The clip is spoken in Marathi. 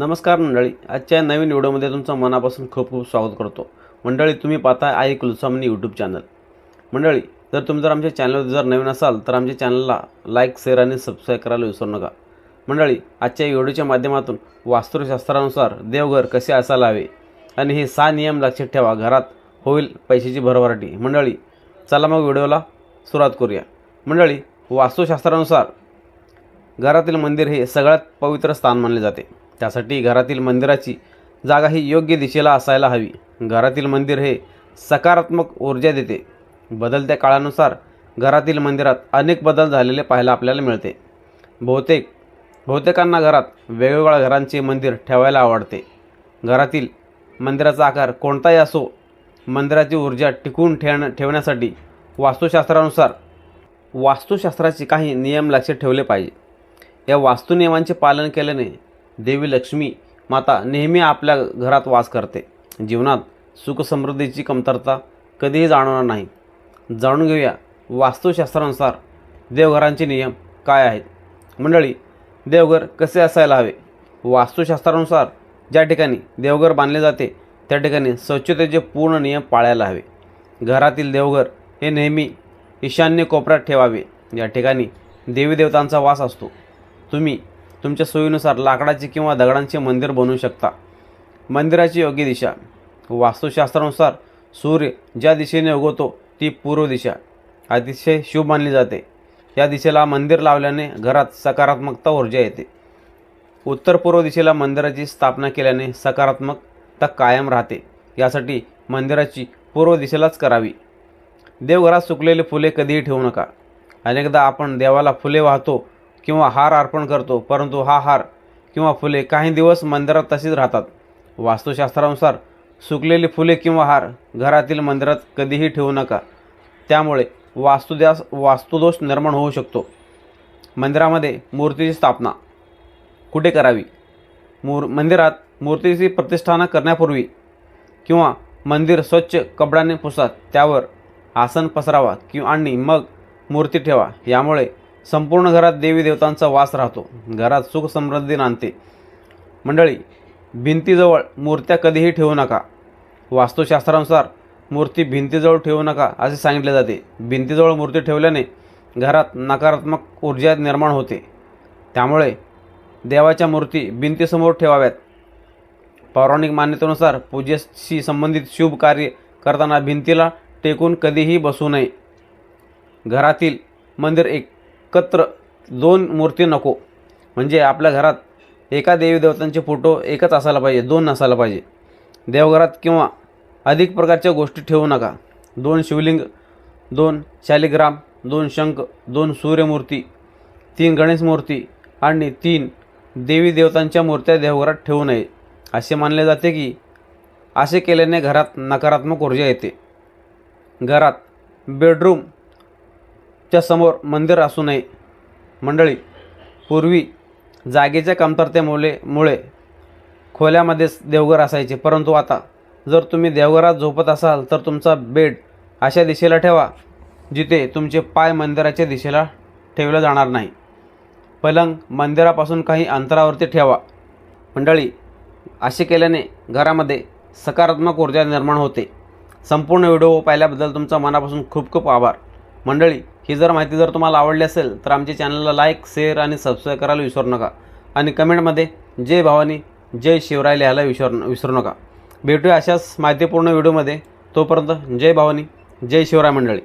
नमस्कार मंडळी आजच्या नवीन व्हिडिओमध्ये तुमचं मनापासून खूप खूप स्वागत करतो. मंडळी तुम्ही पाहता आई कुलसामनी यूट्यूब चॅनल मंडळी जर तुम्ही जर आमच्या चॅनलवर जर नवीन असाल तर आमच्या चॅनलला लाईक शेअर आणि सबस्क्राईब करायला विसरू नका. मंडळी आजच्या व्हिडिओच्या माध्यमातून वास्तुशास्त्रानुसार देवघर कसे असायला हवे आणि हे सहा नियम लक्षात ठेवा घरात होईल पैशाची भरभराटी. मंडळी चला मग व्हिडिओला सुरुवात करूया. मंडळी वास्तुशास्त्रानुसार घरातील मंदिर हे सगळ्यात पवित्र स्थान मानले जाते. त्यासाठी घरातील मंदिराची जागा ही योग्य दिशेला असायला हवी. घरातील मंदिर हे सकारात्मक ऊर्जा देते. बदलत्या काळानुसार घरातील मंदिरात अनेक बदल झालेले पाहायला आपल्याला मिळते. बहुतेक बहुतेकांना घरात वेगवेगळ्या घरांचे मंदिर ठेवायला आवडते. घरातील मंदिराचा आकार कोणताही असो मंदिराची ऊर्जा टिकवून ठेवण्या ठेवण्यासाठी वास्तुशास्त्रानुसार वास्तुशास्त्राचे काही नियम लक्षात ठेवले पाहिजे. या वास्तुनियमांचे पालन केल्याने देवी लक्ष्मी माता नेहमी आपल्या घरात वास करते. जीवनात सुख समृद्धीची कमतरता कधीही जाणवणार नाही. जाणून घेऊया वास्तुशास्त्रानुसार देवघरांचे नियम काय आहेत? मंडळी देवघर कसे असायला हवे? वास्तुशास्त्रानुसार ज्या ठिकाणी देवघर बांधले जाते त्या ठिकाणी स्वच्छतेचे पूर्ण नियम पाळायला हवे. घरातील देवघर हे नेहमी ईशान्य कोपऱ्यात ठेवावे. या ठिकाणी देवी देवतांचा वास असतो. तुम्ही तुमच्या सोयीनुसार लाकडाचे किंवा दगडांचे मंदिर बनवू शकता. मंदिराची योग्य दिशा. वास्तुशास्त्रानुसार सूर्य ज्या दिशेने उगवतो ती पूर्व दिशा. अतिशय शुभ मानली जाते. या दिशेला मंदिर लावल्याने घरात सकारात्मकता ऊर्जा येते. उत्तर पूर्व दिशेला मंदिराची स्थापना केल्याने सकारात्मकता कायम राहते. यासाठी मंदिराची पूर्व दिशेलाच करावी. देवघरात सुकलेली फुले कधीही ठेवू नका. अनेकदा आपण देवाला फुले वाहतो किंवा हार अर्पण करतो परंतु हा हार किंवा फुले काही दिवस मंदिरात तशीच राहतात. वास्तुशास्त्रानुसार सुकलेली फुले किंवा हार घरातील मंदिरात कधीही ठेवू नका. त्यामुळे वास्तुद्यास वास्तुदोष निर्माण होऊ शकतो. मंदिरामध्ये मूर्तीची स्थापना कुठे करावी? मूर मंदिरात मूर्तीची प्रतिष्ठाना करण्यापूर्वी किंवा मंदिर स्वच्छ कपड्याने पुसा त्यावर आसन पसरावा किंवा आणि मग मूर्ती ठेवा. यामुळे संपूर्ण घरात देवी देवतांचा वास राहतो. घरात सुख समृद्धी नांदते. मंडळी भिंतीजवळ मूर्त्या कधीही ठेवू नका. वास्तुशास्त्रानुसार मूर्ती भिंतीजवळ ठेवू नका असे सांगितले जाते. भिंतीजवळ मूर्ती ठेवल्याने घरात नकारात्मक ऊर्जा निर्माण होते. त्यामुळे देवाच्या मूर्ती भिंतीसमोर ठेवाव्यात. पौराणिक मान्यतेनुसार पूजेशी संबंधित शुभ कार्य करताना भिंतीला टेकून कधीही बसू नये. घरातील मंदिर एक एकत्र दोन मूर्ती नको. म्हणजे आपल्या घरात एका देवी देवतांचे फोटो एकच असायला पाहिजे दोन नसायला पाहिजे. देवघरात किंवा अधिक प्रकारच्या गोष्टी ठेवू नका. दोन शिवलिंग दोन शालिग्राम दोन शंख दोन सूर्यमूर्ती तीन गणेश मूर्ती आणि तीन देवी देवतांच्या मूर्त्या देवघरात ठेवू नये. असे मानले जाते की असे केल्याने घरात नकारात्मक ऊर्जा येते. घरात बेडरूम च्या समोर मंदिर असू नये. मंडळी पूर्वी जागेच्या कमतरतेमुळे मुळे खोल्यामध्येच देवघर असायचे. परंतु आता जर तुम्ही देवघरात झोपत असाल तर तुमचा बेड अशा दिशेला ठेवा जिथे तुमचे पाय मंदिराच्या दिशेला ठेवलं जाणार नाही. पलंग मंदिरापासून काही अंतरावरती ठेवा. मंडळी असे केल्याने घरामध्ये सकारात्मक ऊर्जा निर्माण होते. संपूर्ण व्हिडिओ पाहिल्याबद्दल तुमचा मनापासून खूप खूप आभार. मंडळी ही जर माहिती जर तुम्हाला आवडली असेल तर आमच्या चॅनलला लाईक शेअर आणि सबस्क्राईब करायला विसरू नका. आणि कमेंटमध्ये जय भवानी जय शिवराय लिहायला विसरू विसरू नका. भेटूया अशाच माहितीपूर्ण व्हिडिओमध्ये. तोपर्यंत जय भवानी जय शिवराय मंडळी.